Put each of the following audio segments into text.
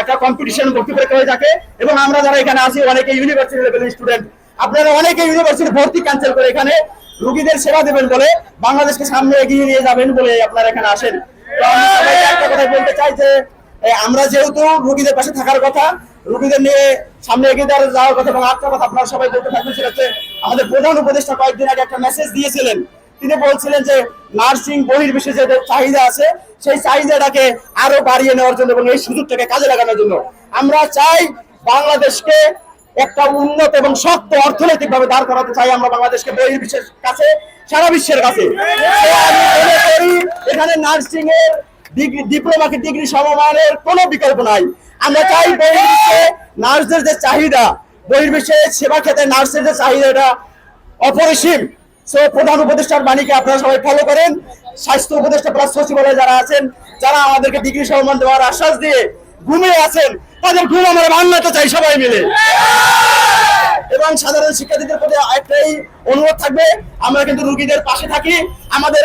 একটা কম্পিটিশন ভর্তি পরীক্ষা হয়ে থাকে এবং আমরা যারা এখানে আছি, অনেকে ইউনিভার্সিটি লেভেলের স্টুডেন্ট আপনারা অনেকে ইউনিভার্সিটি ভর্তি ক্যান্সেল করে এখানে রুগীদের সেবা দেবেন বলে বাংলাদেশকে সামনে এগিয়ে নিয়ে যাবেন বলে আপনারা এখানে আসেন। একটা কথা বলতে চাই যে আমরা যেহেতু রুগীদের পাশে থাকার কথা, রুগীদের নিয়ে সামনে এগিয়ে যাওয়ার কথা এবং একটা কথা আপনারা সবাই বলতে থাকবেন, সেটা হচ্ছে আমাদের প্রধান উপদেষ্টা কয়েকদিন আগে একটা মেসেজ দিয়েছিলেন। তিনি বলছিলেন যে নার্সিং বহির্বিশ্বে যে চাহিদা আছে, সেই চাহিদাটাকে আরও বাড়িয়ে নেওয়ার জন্য এবং এই সুযোগটাকে কাজে লাগানোর জন্য আমরা চাই বাংলাদেশকে একটা উন্নত এবং শক্ত অর্থনৈতিক ভাবে দাঁড় করাতে চাই আমরা বাংলাদেশকে বহির্বিশ্বের কাছে, সারা বিশ্বের কাছে। এখানে নার্সিং এর ডিগ্রি, ডিপ্লোমাকে ডিগ্রি সমমানের কোনো বিকল্প নাই। আমরা চাই বহির্বিশ্বে নার্সদের যে চাহিদা, বহির্বিশ্বে সেবা ক্ষেত্রে নার্সের যে চাহিদা এটা অপরিসীম। সো প্রধান উপদেষ্টার বাণীকে আপনারা সবাই ফলো করেন। স্বাস্থ্য উপদেষ্টা প্লাস সচিবালয়ে যারা আছেন, যারা আমাদেরকে ডিগ্রি সম্মান দেওয়ার আশ্বাস দিয়ে ঘুমিয়ে আছেন, তাদের ঘুম আমরা ভাঙতে চাই সবাই মিলে। এবং সাধারণ শিক্ষার্থীদের প্রতি একটাই অনুরোধ থাকবে, আমরা কিন্তু রুগীদের পাশে থাকি। আমাদের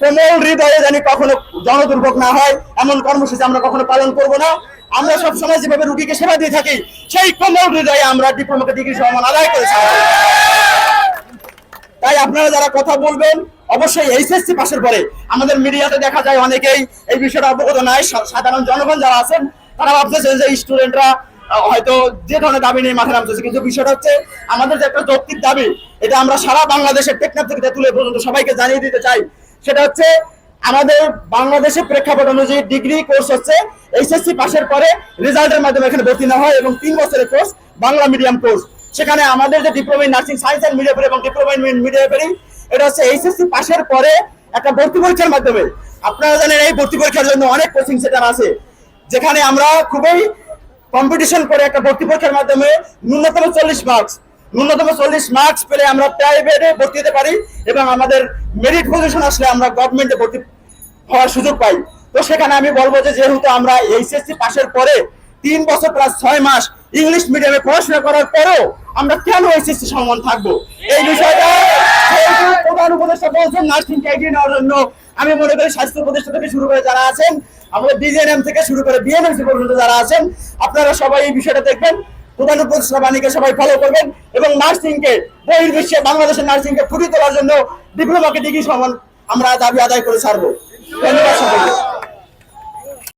কোমল হৃদয়ে জানি কখনো জনদুর্ভোগ না হয়, এমন কর্মসূচি আমরা কখনো পালন করব না। আমরা সব সময় যেভাবে রুগীকে সেবা দিয়ে থাকি, সেই কোমল হৃদয়ে আমরা ডিপ্লোমাকে ডিগ্রি সম্মান আদায় করেছি আপনারা যারা কথা বলবেন, অবশ্যই এইচএসসি পাশের পরে আমাদের মিডিয়াতে দেখা যায় অনেকেই এই বিষয়টা অবগত নাই। সাধারণ জনগণ যারা আছেন তারা ভাবতেছে যে স্টুডেন্টরা হয়তো যে ধরনের দাবি নিয়ে মাথায় নামতেছে। কিন্তু বিষয়টা হচ্ছে, আমাদের যে একটা যৌক্তিক দাবি, এটা আমরা সারা বাংলাদেশের টেকনাফ থেকে তুলে পর্যন্ত সবাইকে জানিয়ে দিতে চাই। সেটা হচ্ছে, আমাদের বাংলাদেশের প্রেক্ষাপট অনুযায়ী ডিগ্রি কোর্স হচ্ছে এইচএসসি পাশের পরে রেজাল্টের মাধ্যমে এখানে ভর্তি না হয় এবং তিন বছরের কোর্স বাংলা মিডিয়াম কোর্স। সেখানে আমাদের যে diploma in nursing science and midwifery এবং ডিপ্লোমা ইন মিডিয়াপারি এটা হচ্ছে এইচএসসি পাশের পরে একটা ভর্তি পরীক্ষার মাধ্যমে। আপনারা জানেন এই ভর্তি পরীক্ষার জন্য অনেক কোচিং সেন্টার আছে, যেখানে আমরা খুবই কম্পিটিশন করে একটা ভর্তি পরীক্ষার মাধ্যমে ন্যূনতম চল্লিশ মার্কস ন্যূনতম চল্লিশ মার্কস পেলে আমরা প্রাইভেটে ভর্তি হতে পারি এবং আমাদের মেরিট পজিশন আসলে আমরা গভর্নমেন্টে ভর্তি হওয়ার সুযোগ পাই। তো সেখানে আমি বলব যে যেহেতু আমরা এইচএসসি পাশের পরে তিন বছর প্লাস ছয় মাস ইংলিশ মিডিয়ামে পড়াশোনা করার পরেও আমরা কেন এইচএসসি সম্মান থাকব? এই বিষয়টা জন্য আমি মনে করি স্বাস্থ্য উপদেষ্টা থেকে শুরু করে যারা আছেন, আমাদের ডিজিএনএম থেকে শুরু করে বিএনএমসি পর্যন্ত যারা আছেন, আপনারা সবাই এই বিষয়টা দেখবেন, প্রধান উপদেষ্টা বাণীকে সবাই ফলো করবেন এবং নার্সিংকে বহির্বিশ্বে বাংলাদেশের নার্সিংকে ফুটিয়ে তোলার জন্য ডিপ্লোমাকে ডিগ্রি সমান আমরা দাবি আদায় করে ছাড়বো। ধন্যবাদ সবাইকে।